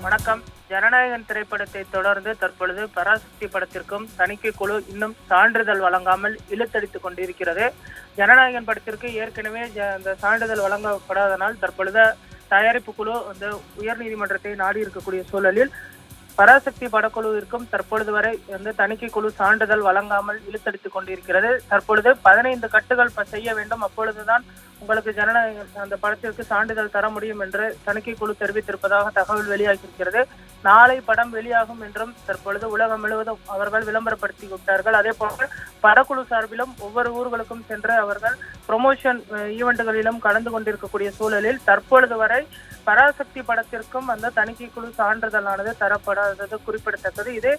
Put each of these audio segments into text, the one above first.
வணக்கம். ஜனநாயகன் திரைப்படத்தை தொடர்ந்து தற்பொழுது பராசக்தி படத்திற்கும் தணிக்கை குழு இன்னும் சான்றிதழ் வழங்காமல் இழுத்தடித்துக் கொண்டிருக்கிறது. ஜனநாயகன் படத்திற்கு ஏற்கனவே ஜ- அந்த சான்றிதழ் வழங்கப்படாதனால் தற்பொழுது தயாரிப்பு குழு அந்த உயர்நீதிமன்றத்தை நாடி இருக்கக்கூடிய சூழலில் பராசக்தி படக்குழுவிற்கும் தற்பொழுது வரை வந்து தணிக்கை குழு சான்றிதழ் வழங்காமல் இழுத்தடித்துக் கொண்டிருக்கிறது. தற்பொழுது பதினைந்து கட்டுகள் செய்ய வேண்டும். அப்பொழுதுதான் உங்களுக்கு ஜனநாயக அந்த படத்திற்கு சான்றிதழ் தர முடியும் என்று தணிக்கை குழு தெரிவித்திருப்பதாக தகவல் வெளியாகியிருக்கிறது. நாளை படம் வெளியாகும் என்றும் தற்பொழுது உலகம் முழுவதும் அவர்கள் விளம்பரப்படுத்தி விட்டார்கள். அதே போல படக்குழு சார்பிலும் ஒவ்வொரு ஊர்களுக்கும் சென்று அவர்கள் ப்ரொமோஷன் ஈவெண்ட்டுகளிலும் கலந்து கொண்டிருக்கக்கூடிய சூழலில் தற்பொழுது வரை பராசக்தி படத்திற்கும் அந்த தணிக்கை குழு சான்றிதழானது தரப்படாதது குறிப்பிடத்தக்கது. இது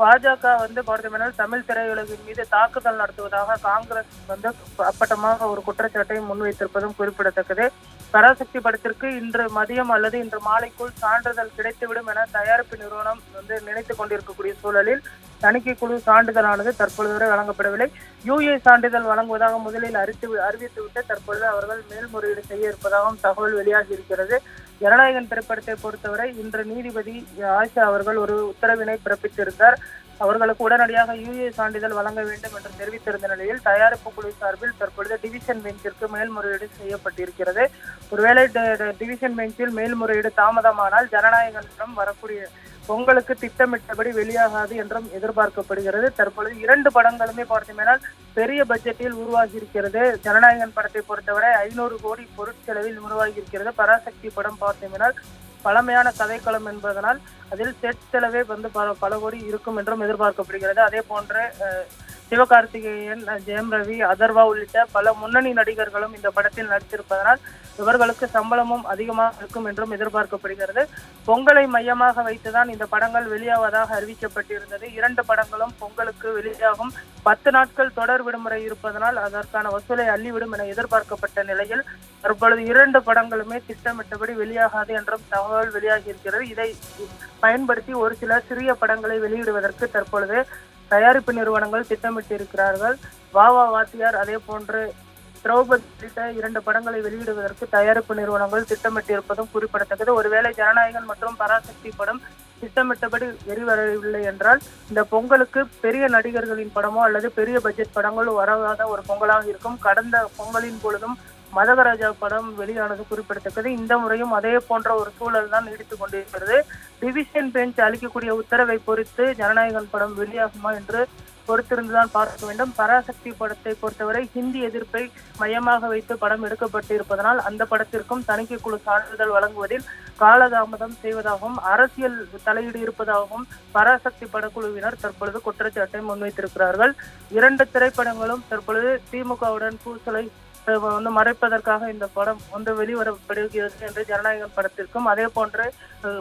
பாஜக வந்து பார்த்தோம்னால் தமிழ் திரையுலகின் மீது தாக்குதல் நடத்துவதாக காங்கிரஸ் வந்து அப்பட்டமாக ஒரு குற்றச்சாட்டை முன்வைத்திருப்பதும் குறிப்பிடத்தக்கது. பராசக்தி படத்திற்கு இன்று மதியம் அல்லது இன்று மாலைக்குள் சான்றிதழ் கிடைத்துவிடும் என தயாரிப்பு நிறுவனம் வந்து நினைத்துக் கொண்டிருக்கக்கூடிய சூழலில் தணிக்கை குழு சான்றிதழானது தற்பொழுது வரை வழங்கப்படவில்லை. யூஏ சான்றிதழ் வழங்குவதாக முதலில் அறித்து அறிவித்துவிட்டு தற்பொழுது அவர்கள் மேல்முறையீடு செய்ய இருப்பதாகவும் தகவல் வெளியாகி இருக்கிறது ஜனநாயகன் திரைப்படத்தை பொறுத்தவரை இன்று நீதிபதி ஆஷா அவர்கள் ஒரு உத்தரவினை பிறப்பித்திருந்தார். அவர்களுக்கு உடனடியாக யூஏ சான்றிதழ் வழங்க வேண்டும் என்று தெரிவித்திருந்த நிலையில் தயாரிப்பு குழு சார்பில் தற்பொழுது டிவிஷன் பெஞ்சிற்கு மேல்முறையீடு செய்யப்பட்டிருக்கிறது. ஒருவேளை டிவிஷன் பெஞ்சில் மேல்முறையீடு தாமதமானால் ஜனநாயகனிடம் வரக்கூடிய பொங்கலுக்கு திட்டமிட்டபடி வெளியாகாது என்றும் எதிர்பார்க்கப்படுகிறது. தற்பொழுது இரண்டு படங்களுமே பார்த்தீங்கன்னா பெரிய பட்ஜெட்டில் உருவாகி இருக்கிறது ஜனநாயகன் படத்தை பொறுத்தவரை ஐநூறு கோடி பொருட்செலவில் உருவாகி இருக்கிறது பராசக்தி படம் பார்த்தீங்கன்னா பழமையான கதைக்களம் என்பதனால் அதில் செட் செலவே வந்து பல பல கோடி இருக்கும் என்றும் எதிர்பார்க்கப்படுகிறது. அதே போன்று சிவகார்த்திகேயன் ஜெயம் ரவி அதர்வா உள்ளிட்ட பல முன்னணி நடிகர்களும் இந்த படத்தில் நடித்திருப்பதனால் இவர்களுக்கு சம்பளமும் அதிகமாக இருக்கும் என்றும் எதிர்பார்க்கப்படுகிறது. பொங்கலை மையமாக வைத்துதான் இந்த படங்கள் வெளியாவதாக அறிவிக்கப்பட்டிருந்தது. இரண்டு படங்களும் பொங்கலுக்கு வெளியாகும். பத்து நாட்கள் தொடர் விடுமுறை இருப்பதனால் அதற்கான வசூலை அள்ளிவிடும் என எதிர்பார்க்கப்பட்ட நிலையில் தற்பொழுது இரண்டு படங்களுமே திட்டமிட்டபடி வெளியாகாது என்றும் தகவல் வெளியாகி இருக்கிறது. இதை பயன்படுத்தி ஒரு சில சிறிய படங்களை வெளியிடுவதற்கு தற்பொழுது தயாரிப்பு நிறுவனங்கள் திட்டமிட்டிருக்கிறார்கள். வாவா வாத்தியார் அதே போன்று திரௌபதி உள்ளிட்ட இரண்டு படங்களை வெளியிடுவதற்கு தயாரிப்பு நிறுவனங்கள் திட்டமிட்டிருப்பதும் குறிப்பிடத்தக்கது. ஒருவேளை ஜனநாயகன் மற்றும் பராசக்தி படம் திட்டமிட்டபடி வெளிவரவில்லை என்றால் இந்த பொங்கலுக்கு பெரிய நடிகர்களின் படமோ அல்லது பெரிய பட்ஜெட் படங்களோ வராத ஒரு பொங்கலாக இருக்கும். கடந்த பொங்கலின் பொழுதும் மதகராஜா படம் வெளியானது குறிப்பிடத்தக்கது. இந்த முறையும் அதே போன்ற ஒரு சூழல் தான் நீடித்துக் கொண்டிருக்கிறது. டிவிஷன் பெஞ்ச் அளிக்கக்கூடிய உத்தரவை பொறுத்து ஜனநாயகன் படம் வெளியாகுமா என்று பொறுத்திருந்துதான் பார்க்க வேண்டும். பராசக்தி படத்தை பொறுத்தவரை ஹிந்தி எதிர்ப்பை மையமாக வைத்து படம் எடுக்கப்பட்டு இருப்பதனால் அந்த படத்திற்கும் தணிக்கை குழு சான்றிதழ் வழங்குவதில் காலதாமதம் செய்வதாகவும் அரசியல் தலையீடு இருப்பதாகவும் பராசக்தி படக்குழுவினர் தற்பொழுது குற்றச்சாட்டை முன்வைத்திருக்கிறார்கள். இரண்டு திரைப்படங்களும் தற்பொழுது திமுகவுடன் பூசலை வந்து மறைப்பதற்காக இந்த படம் வந்து வெளிவரப்படுகிறது என்று ஜனநாயகம் படத்திற்கும். அதே போன்று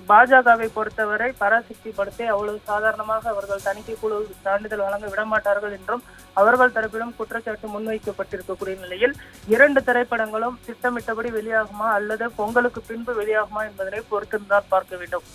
பாஜகவை பொறுத்தவரை பராசக்தி படத்தை அவ்வளவு சாதாரணமாக அவர்கள் தணிக்கை குழு சான்றிதழ் வழங்க விடமாட்டார்கள் என்றும் அவர்கள் தரப்பிலும் குற்றச்சாட்டு முன்வைக்கப்பட்டிருக்கக்கூடிய நிலையில் இரண்டு திரைப்படங்களும் திட்டமிட்டபடி வெளியாகுமா அல்லது பொங்கலுக்கு பின்பு வெளியாகுமா என்பதனை பொறுத்திருந்தால் பார்க்க வேண்டும்.